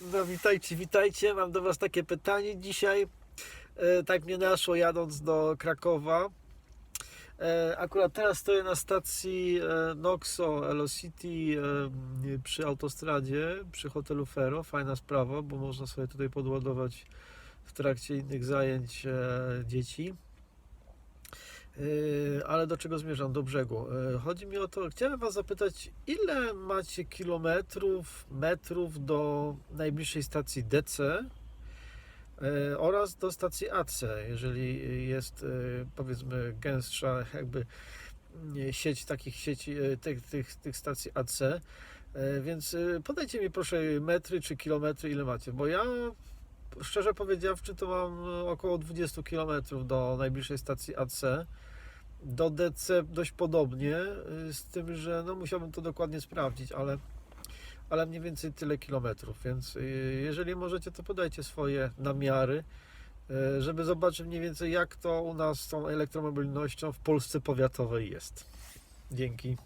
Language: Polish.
No witajcie, witajcie. Mam do Was takie pytanie dzisiaj. E, tak mnie naszło jadąc do Krakowa. E, akurat teraz stoję na stacji e, Noxo Elocity przy autostradzie, przy hotelu Fero. Fajna sprawa, bo można sobie tutaj podładować w trakcie innych zajęć dzieci. E, Ale do czego zmierzam? Do brzegu. E, Chodzi mi o to, chciałem Was zapytać, ile macie kilometrów, metrów do najbliższej stacji DC e, oraz do stacji AC, jeżeli jest powiedzmy gęstsza jakby sieć takich sieci, tych, tych, tych stacji AC. Więc podajcie mi proszę metry czy kilometry, ile macie, bo ja szczerze powiedziawszy to mam e, około 20 kilometrów do najbliższej stacji AC. Do DC dość podobnie, y, z tym, że no musiałbym to dokładnie sprawdzić, ale, ale mniej więcej tyle kilometrów, więc y, jeżeli możecie, to podajcie swoje namiary, żeby zobaczyć mniej więcej jak to u nas z tą elektromobilnością w Polsce powiatowej jest. Dzięki.